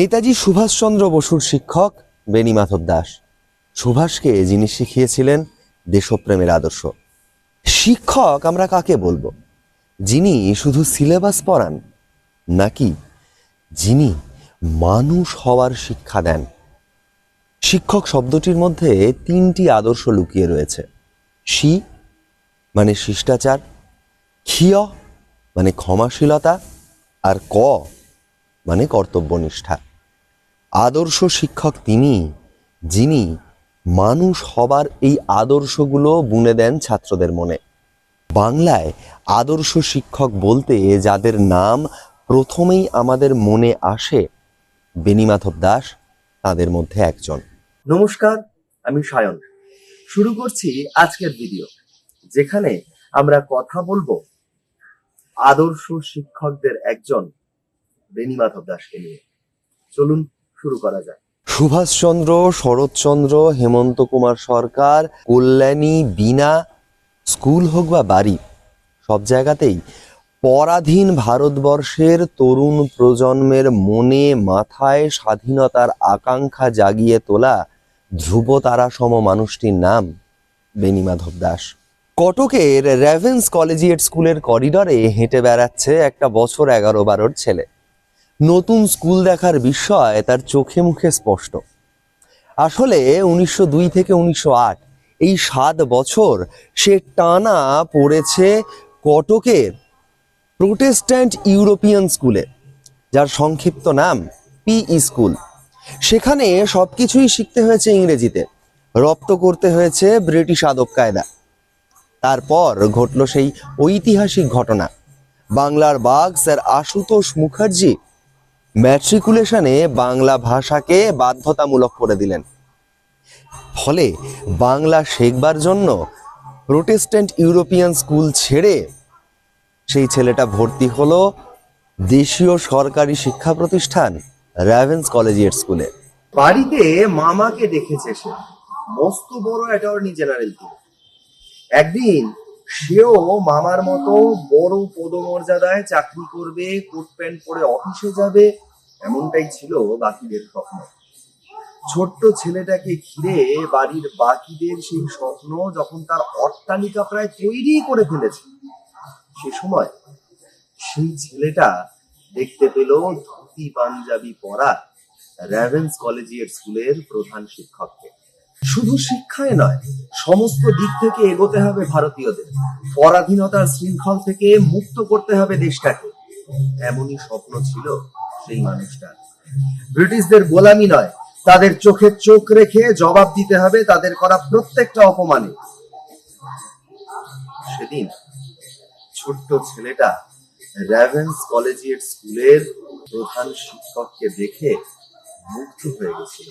নেতাজি সুভাষচন্দ্র বসুর শিক্ষক বেনি মাধব দাস। সুভাষকে যিনি শিখিয়েছিলেন দেশপ্রেমের আদর্শ। শিক্ষক আমরা কাকে বলব? যিনি শুধু সিলেবাস পড়ান, নাকি যিনি মানুষ হওয়ার শিক্ষা দেন? শিক্ষক শব্দটির মধ্যে তিনটি আদর্শ লুকিয়ে রয়েছে। শি মানে শিষ্টাচার, ক্ষিয় মানে ক্ষমাশীলতা, আর ক মানে কর্তব্যনিষ্ঠা। আদর্শ শিক্ষক তিনি, যিনি মানুষ হবার এই আদর্শগুলো বুনে দেন ছাত্রদের মনে। বাংলায় আদর্শ শিক্ষক বলতে যাদের নাম প্রথমেই আমাদের মনে আসে, বেনিমাধব দাস, তাদের মধ্যে একজন। নমস্কার, আমি সায়ন। শুরু করছি আজকের ভিডিও, যেখানে আমরা কথা বলব আদর্শ শিক্ষকদের একজন বেনিমাধব দাসকে নিয়ে। চলুন শুরু করা যাক। সুভাষচন্দ্র, শরৎচন্দ্র হেমন্ত কুমার সরকার, কল্যাণী বিনা স্কুল হোক বা বাড়ি, সব জায়গাতেই পরাধীন ভারতবর্ষের তরুণ প্রজন্মের মনে, মাথায় স্বাধীনতার আকাঙ্ক্ষা জাগিয়ে তোলা ধ্রুব তারা সম মানুষটির নাম বেনিমাধব দাস। কটকের র্যাভেন্স কলেজিয়েট স্কুলের করিডরে হেঁটে বেড়াচ্ছে একটা বছর এগারো বারোর ছেলে। নতুন স্কুল দেখার বিষয় তার চোখে মুখে স্পষ্ট। আসলে উনিশশো দুই থেকে উনিশশো আট, এই সাত বছর সে টানা পড়েছে কটকের প্রোটেস্ট্যান্ট ইউরোপিয়ান স্কুলে, যার সংক্ষিপ্ত নাম পিই স্কুল। সেখানে সবকিছুই শিখতে হয়েছে ইংরেজিতে, রপ্ত করতে হয়েছে ব্রিটিশ আদব কায়দা তারপর ঘটল সেই ঐতিহাসিক ঘটনা। বাংলার বাঘ স্যার আশুতোষ মুখার্জি ম্যাট্রিকুলেশনে বাংলা ভাষাকে বাধ্যতামূলক করে দিলেন। ফলে বাংলা শেখবার জন্য প্রোটেস্ট্যান্ট ইউরোপিয়ান স্কুল ছেড়ে সেই ছেলেটা ভর্তি হলো দেশীয় সরকারি শিক্ষা প্রতিষ্ঠান র্যাভেন্স কলেজিয়েট স্কুলে বাড়িতে মামাকে দেখেছে সে। মস্ত বড় অ্যাটর্নি জেনারেল একদিন সেও মামার মতো বড় পদমর্যাদায় চাকরি করবে কোট প্যান্ট পরে অফিসে যাবে এমনটাই ছিল বাকিদের স্বপ্ন। ছোট্ট ছেলেটাকে ঘিরে বাড়ির বাকিদের সেই স্বপ্ন যখন তার অট্টালিকা প্রায় তৈরি করে ফেলেছে সে সময় সেই ছেলেটা দেখতে পেল ধুতি পাঞ্জাবি পরা র্যাভেন্স কলেজিয়েট স্কুলের প্রধান শিক্ষককে। শুধু শিক্ষায় নয়, সমস্ত দিক থেকে এগোতে হবে ভারতীয়দের। পরাধীনতার শৃঙ্খল থেকে মুক্ত করতে হবে দেশটাকে। এমনই স্বপ্ন ছিল সেই মানুষটার ব্রিটিশদের গোলামি নয়, তাদের চোখে চোখ রেখে জবাব দিতে হবে তাদের করা প্রত্যেকটা অপমানে। সেদিন ছোট্ট ছেলেটা র্যাভেন্স কলেজিয়েট স্কুলের প্রধান শিক্ষককে দেখে মুগ্ধ হয়ে গেছিল।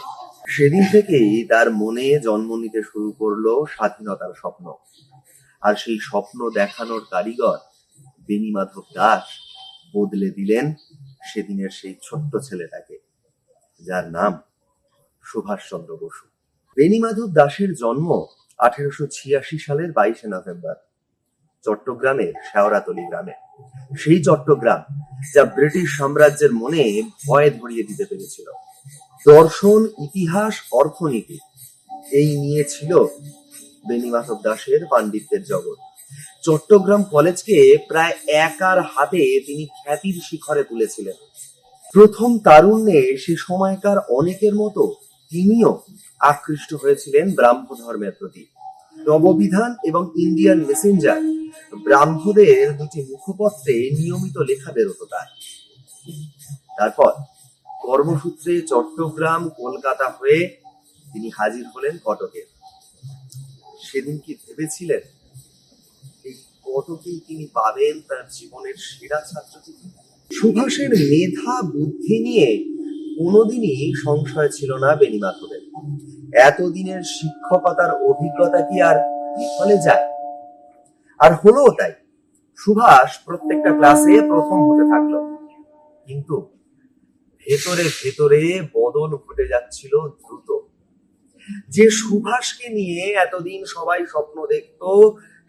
সেদিন থেকেই তার মনে জন্ম নিতে শুরু করল স্বাধীনতার স্বপ্ন। আর সেই স্বপ্ন দেখানোর কারিগর বেনিমাধব দাস বদলে দিলেন সেদিনের সেই ছোট্ট ছেলেটাকে, যার নাম সুভাষচন্দ্র বসু। বেনিমাধব দাসের জন্ম আঠেরোশো ছিয়াশি সালের বাইশে নভেম্বর চট্টগ্রামের শেওরাতলি গ্রামে। সেই চট্টগ্রাম যা ব্রিটিশ সাম্রাজ্যের মনে ভয় ধরিয়ে দিতে পেরেছিল। দর্শন, ইতিহাস, অর্থনীতি, এই নিয়ে ছিল বেনিমাধব দাসের পাণ্ডিত্যের জগৎ। চট্টগ্রাম কলেজকে প্রায় একার হাতে তিনি খ্যাতির শিখরে তুলেছিলেন। প্রথম তারুণ্যে সে সময়কার অনেকের মতো তিনিও আকৃষ্ট হয়েছিলেন ব্রাহ্ম ধর্মের প্রতি। নববিধান এবং ইন্ডিয়ান মেসেঞ্জার ব্রাহ্মদের দুটি মুখপত্রে নিয়মিত লেখা বেরোতো তার। তারপর কর্মসূত্রে চট্টগ্রাম, কলকাতা হয়ে তিনি হাজির হলেন কটকে। সেদিন কি ভেবেছিলেন কটকেই তিনি পাবেন তার জীবনের সেরা ছাত্রটিকে সুভাষের মেধা, বুদ্ধি নিয়ে কোনোদিনই সংশয় ছিল না বেনিমাধবের এতদিনের শিক্ষকতার অভিজ্ঞতা কি আর বিফলে যায়? আর হলো তাই। সুভাষ প্রত্যেকটা ক্লাসে প্রথম হতে থাকল। কিন্তু ভেতরে ভেতরে বদল ঘটে যাচ্ছিল দ্রুত। যে সুভাষকে নিয়ে এতদিন সবাই স্বপ্ন দেখত,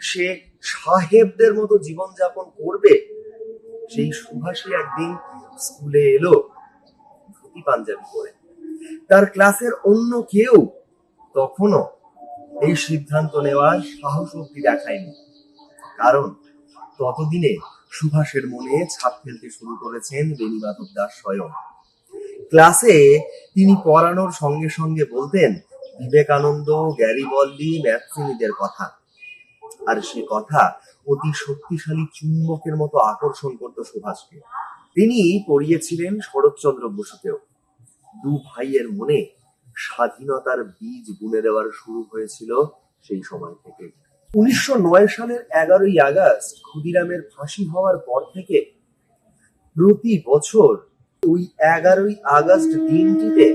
সে সাহেবদের মতো জীবনযাপন করবে, সেই সুভাষই একদিন স্কুলে এলো ধুতি পাঞ্জাবি পরে। তার ক্লাসের অন্য কেউ তখনও এই সিদ্ধান্ত নেওয়ার সাহস অব্দি দেখায়নি। কারণ ততদিনে সুভাষের মনে ছাপ ফেলতে শুরু করেছেন বেণীমাধব দাস স্বয়ং। ক্লাসে তিনি পড়ানোর সঙ্গে সঙ্গে বলতেন, বিবেকানন্দ গ্যারিবল্লি ম্যাথসিনিদের কথা। আর সে কথা অতি শক্তিশালী চুম্বকের মতো আকর্ষণ করত সুভাষকে। তিনি পড়িয়েছিলেন শরৎচন্দ্র বসুকেও। দু ভাইয়ের মনে স্বাধীনতার বীজ বুনে দেওয়ার শুরু হয়েছিল সেই সময় থেকে। উনিশশো নয় সালের এগারোই আগস্ট ক্ষুদিরামের ফাঁসি হওয়ার পর থেকে প্রতি বছর ওই এগারোই আগস্ট দিনটিতে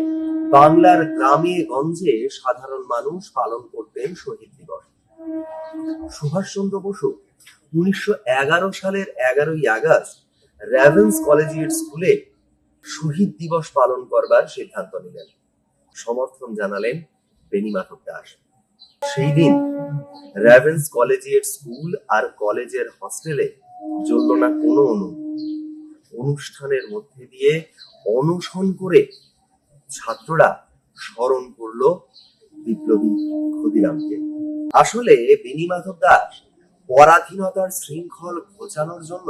বাংলার গ্রামে গঞ্জে সাধারণ মানুষ পালন করতেন শহীদ দিবস। সুভাষচন্দ্র বসু উনিশশো এগারো সালের এগারোই আগস্ট র্যাভেন্স কলেজিয়েট স্কুলে শহীদ দিবস পালন করবার সিদ্ধান্ত নিলেন। সমর্থন জানালেন বেনিমাধব দাস। সেই দিন র্যাভেন্স কলেজিয়েট স্কুল আর কলেজের হস্টেলে চলল না কোনো অনু অনুষ্ঠানের মধ্যে দিয়ে অনশন করে ছাত্ররা স্মরণ করল বিপ্লবী ক্ষুদিরামকে। আসলে বেনিমাধব দাস পরাধীনতার শৃঙ্খল ঘোচানোর জন্য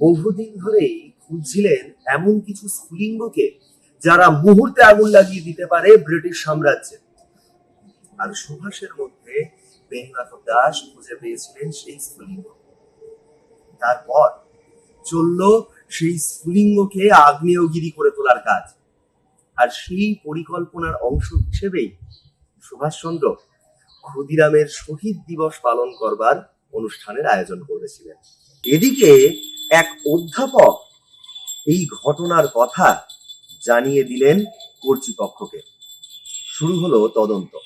বহুদিন ধরেই খুঁজছিলেন এমন কিছু স্ফুলিঙ্গকে যারা মুহূর্তে আগুন লাগিয়ে দিতে পারে ব্রিটিশ সাম্রাজ্যে। আর সুভাষের মধ্যে বেনিমাধব দাস খুঁজে পেয়েছিলেন সেই স্ফুলিঙ্গ। তারপর চলল সেই স্ফুলিঙ্গকে আগ্নেয়গিরি করে তোলার কাজ। আর সেই পরিকল্পনার অংশ হিসেবেই সুভাষচন্দ্র ক্ষুদিরামের শহীদ দিবস পালন করবার অনুষ্ঠানের আয়োজন করেছিলেন। এদিকে এক অধ্যাপক এই ঘটনার কথা জানিয়ে দিলেন কর্তৃপক্ষকে। শুরু হলো তদন্ত।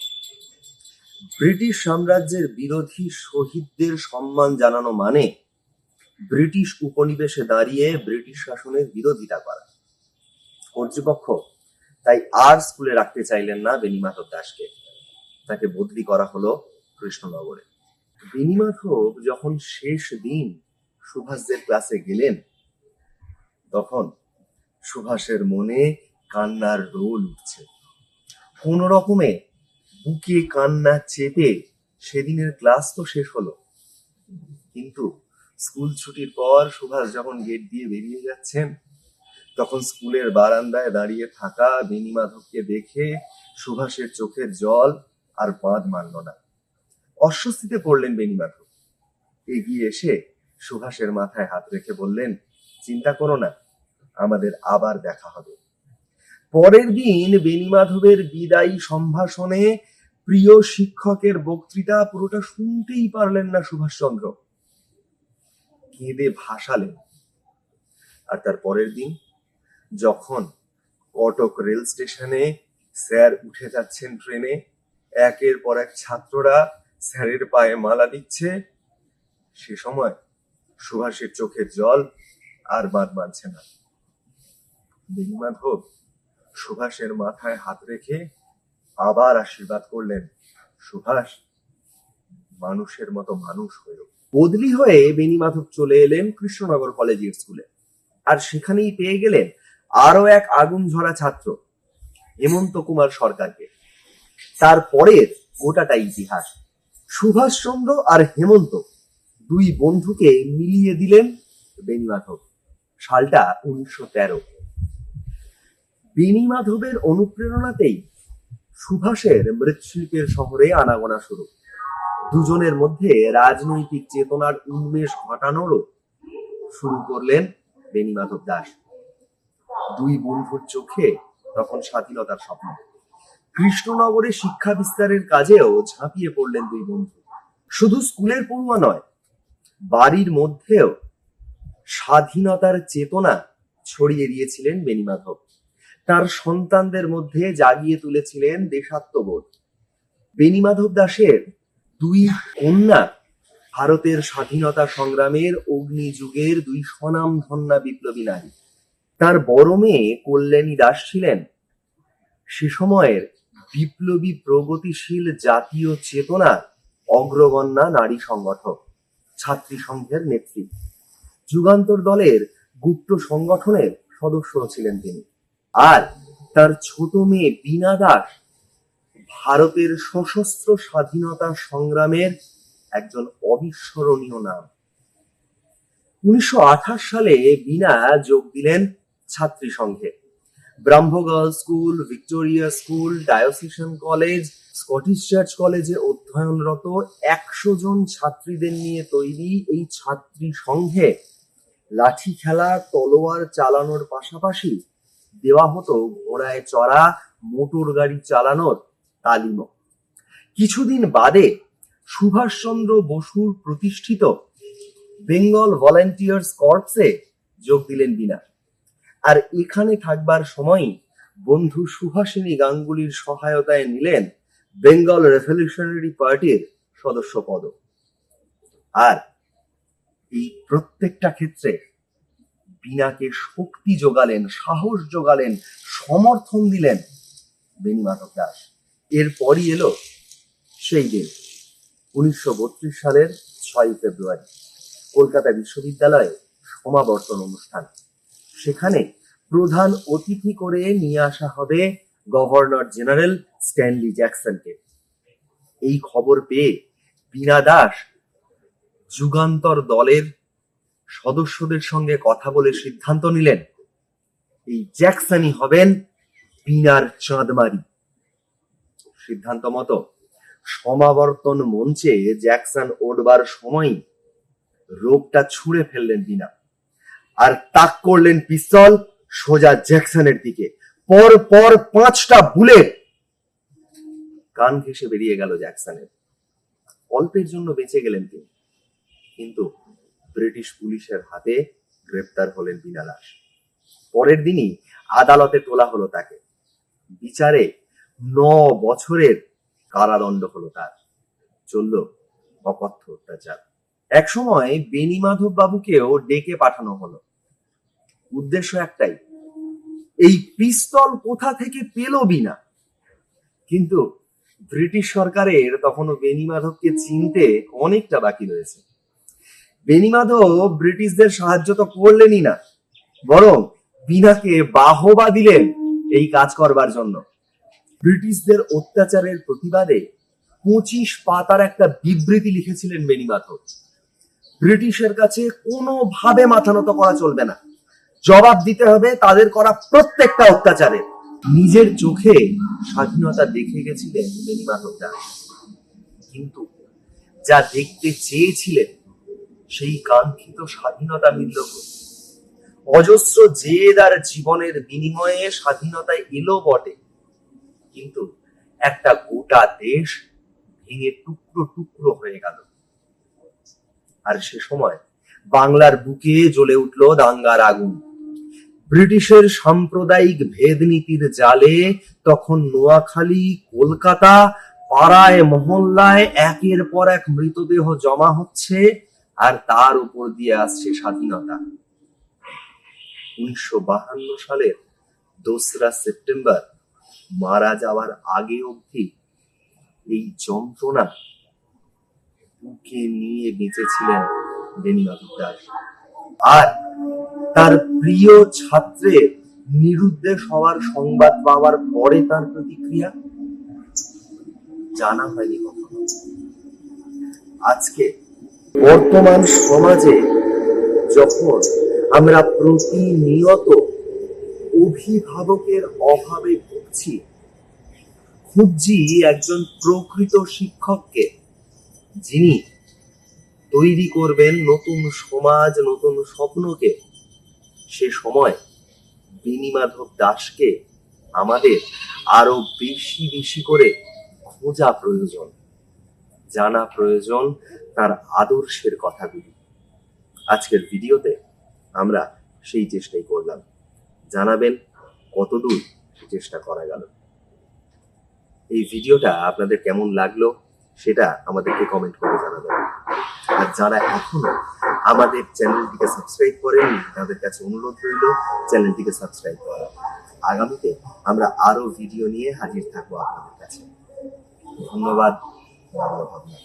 ব্রিটিশ সাম্রাজ্যের বিরোধী শহীদদের সম্মান জানানো মানে ব্রিটিশ উপনিবেশে দাঁড়িয়ে ব্রিটিশ শাসনের বিরোধিতা করা। কর্তৃপক্ষ তাই আর স্কুলে রাখতে চাইলেন না বেনিমাধব দাসকে। তাকে বদলি করা হলো কৃষ্ণনগরে। বেনিমাধব যখন শেষ দিন সুভাষদের ক্লাসে গেলেন, তখন সুভাষের মনে কান্নার রোল উঠছে। কোন রকমে বুকে কান্না চেপে সেদিনের ক্লাস তো শেষ হলো। কিন্তু স্কুল ছুটির পর সুভাষ যখন গেট দিয়ে বেরিয়ে যাচ্ছেন, তখন স্কুলের বারান্দায় দাঁড়িয়ে থাকা বেনিমাধবকে দেখে সুভাষের চোখের জল আর বাঁধ মানল না। অস্বস্তিতে পড়লেন বেনিমাধব এগিয়ে এসে সুভাষের মাথায় হাত রেখে বললেন, চিন্তা করো না, আমাদের আবার দেখা হবে। পরের দিন বেনিমাধবের বিদায়ী সম্ভাষণে প্রিয় শিক্ষকের বক্তৃতা পুরোটা শুনতেই পারলেন না সুভাষচন্দ্র। কেঁদে ভাসালেন। আর তার পরের দিন যখন কটক রেল স্টেশনে স্যার উঠে যাচ্ছেন ট্রেনে, একের পর এক ছাত্ররা স্যারের পায়ে মালা দিচ্ছে, সে সময় সুভাষের চোখের জল আর বাদ মানছে না। বেণীমাধব সুভাষের মাথায় হাত রেখে আবার আশীর্বাদ করলেন, সুভাষ, মানুষের মতো মানুষ হয়েও বদলি হয়ে বেনি বেণীমাধব চলে এলেন কৃষ্ণনগর কলেজের স্কুলে। আর সেখানেই পেয়ে গেলেন আরও এক আগুন ঝরা ছাত্র, হেমন্ত কুমার সরকারকে। তারপরের গোটাটা ইতিহাস। সুভাষচন্দ্র আর হেমন্ত দুই বন্ধুকে মিলিয়ে দিলেন বেণীমাধব, সালটা উনিশশো তেরো। বেণীমাধবের অনুপ্রেরণাতেই সুভাষের মৃৎশিল্পের শহরে আনাগোনা শুরু। দুজনের মধ্যে রাজনৈতিক চেতনার উন্মেষ ঘটানোরও শুরু করলেন বেণীমাধব দাস। দুই বন্ধুর চোখে তখন স্বাধীনতার স্বপ্ন। কৃষ্ণনগরে শিক্ষা বিস্তারের কাজেও ঝাঁপিয়ে পড়লেন দুই বন্ধু। শুধু স্কুলের পড়ুয়া নয়, বাড়ির মধ্যেও স্বাধীনতার চেতনা ছড়িয়ে দিয়েছিলেন বেণীমাধব। তার সন্তানদের মধ্যে জাগিয়ে তুলেছিলেন দেশাত্মবোধ। বেণীমাধব দাসের দুই কন্যা ভারতের স্বাধীনতা সংগ্রামের অগ্নিযুগের দুই স্বনামধন্যা বিপ্লবী নারী। তার বড় মেয়ে কল্যাণী দাস ছিলেন। সে সময়ের বিপ্লবী প্রগতিশীল জাতীয় চেতনার অগ্রগণ্যা নারী সংগঠক, ছাত্রী সংঘের নেত্রী। যুগান্তর দলের গুপ্ত সংগঠনের সদস্য ছিলেন তিনি। আর তার ছোট মেয়ে বীণা দাস ভারতের সশস্ত্র স্বাধীনতা সংগ্রামের একজন অবিস্মরণীয় নাম। উনিশশো সালে বীণা যোগ দিলেন ছাত্রী সংঘে। Brahmo girls school, Victoria school, Diocesan college, Scottish church কলেজে অধ্যয়নরত একশো জন ছাত্রীদের নিয়ে তৈরি এই ছাত্রী সংঘে লাঠি খেলা, তলোয়ার চালানোর পাশাপাশি দেওয়া হতো ঘোড়ায় চড়া, মোটর গাড়ি চালানোর তালিমও কিছুদিন বাদে সুভাষচন্দ্র বসুর প্রতিষ্ঠিত বেঙ্গল ভলান্টিয়ার্স কর্পসে যোগ দিলেন বিনা। আর এখানে থাকবার সময়ই বন্ধু সুভাষিনী গাঙ্গুলির সহায়তায় নিলেন বেঙ্গল রেভলিউশনারি পার্টির সদস্য পদ। আর এই প্রত্যেকটা ক্ষেত্রে বিনাকে শক্তি যোগালেন, সাহস যোগালেন, সমর্থন দিলেন বেনি মাধব দাস। এরপরই এলো সেই দিন, উনিশশো বত্রিশ সালের ছয় ফেব্রুয়ারি, কলকাতা বিশ্ববিদ্যালয়ে সমাবর্তন অনুষ্ঠান। সেখানে প্রধান অতিথি করে নিয়ে আসা হবে গভর্নর জেনারেল স্ট্যানলি জ্যাকসনকে। এই খবর পেয়ে বীণা দাস যুগান্তর দলের সদস্যদের সঙ্গে কথা বলে সিদ্ধান্ত নিলেন, এই জ্যাকসনই হবেন বীণার চাঁদমারি। সিদ্ধান্ত মতো। সমাবর্তন মঞ্চে জ্যাকসন ওঠবার সময় রোগটা ছুঁড়ে ফেললেন বিনা। আর তাক করলেন পিস্তল সোজা জ্যাকসনের দিকে। পর পর পাঁচটা বুলেট কান ঘেসে বেরিয়ে গেল জ্যাকসনের। অল্পের জন্য বেঁচে গেলেন তিনি। কিন্তু ব্রিটিশ পুলিশের হাতে গ্রেপ্তার হলেন বিনা দাস পরের দিনই আদালতে তোলা হলো তাকে। বিচারে ন বছরের কারাদণ্ড হলো তার। চলল অকথ্য অত্যাচার। একসময় বেনি মাধব বাবুকেও ডেকে পাঠানো হলো। উদ্দেশ্য একটাই, এই পিস্তল কোথা থেকে পেল বিনা? কিন্তু ব্রিটিশ সরকারের তখনও বেনি মাধবকে চিনতে অনেকটা বাকি রয়েছে। বেনি মাধব ব্রিটিশদের সাহায্য তো করলেনই না, বরং বিনাকে বাহবা দিলেন এই কাজ করবার জন্য। ব্রিটিশদের অত্যাচারের প্রতিবাদে পঁচিশ পাতার একটা বিবৃতি লিখেছিলেন বেনি ব্রিটিশের কাছে কোনোভাবে মাথা নত করা চলবে না। জবাব দিতে হবে তাদের করা প্রত্যেকটা অত্যাচারে। নিজের চোখে স্বাধীনতা দেখে গেছিলেন বেনি দাস কিন্তু যা দেখতে চেয়েছিলেন, সেই কাঙ্ক্ষিত স্বাধীনতা মিলল অজস্র জেদ আর জীবনের বিনিময়ে স্বাধীনতা এলো বটে। কিন্তু একটা গোটা দেশ ভেঙে টুকরো টুকরো হয়ে গেল। আর সে সময় বাংলার বুকে জ্বলে উঠল দাঙ্গার আগুন। ব্রিটিশের সাম্প্রদায়িক ভেদনীতির জালে তখন নোয়াখালী, কলকাতা, পাড়ায়, মহল্লায় একের পর এক মৃতদেহ জমা হচ্ছে আর তার উপর দিয়ে আসছে স্বাধীনতা। উনিশশো সালের দোসরা সেপ্টেম্বর মারা যাওয়ার আগে অবধি এই যন্ত্রণা বুকে নিয়ে বেঁচেছিলেন মাধব দাস আর তার প্রিয় ছাত্রের নিরুদ্দেশ হওয়ার সংবাদ পাওয়ার পরে তার প্রতিক্রিয়া জানা হয়নি কখনো। আজকে বর্তমান সমাজে যখন আমরা প্রতিনিয়ত অভিভাবকের অভাবে ভুগছি খুঁজছি একজন প্রকৃত শিক্ষককে, যিনি তৈরি করবেন নতুন সমাজ, নতুন স্বপ্নকে, সে সময় বেনিমাধব দাসকে আমাদের আরও বেশি বেশি করে খোঁজা প্রয়োজন, জানা প্রয়োজন তার আদর্শের কথাগুলি। আজকের ভিডিওতে আমরা সেই চেষ্টাই করলাম। জানাবেন কতদূর চেষ্টা করা গেল। এই ভিডিওটা আপনাদের কেমন লাগল সেটা আমাদেরকে কমেন্ট করে জানাবেন। আর যারা এখনও আমাদের চ্যানেলটিকে সাবস্ক্রাইব করেননি, তাদের কাছে অনুরোধ রইল চ্যানেলটিকে সাবস্ক্রাইব করা। আগামীতে আমরা আরও ভিডিও নিয়ে হাজির থাকব আপনাদের কাছে। ধন্যবাদ। ভাবনা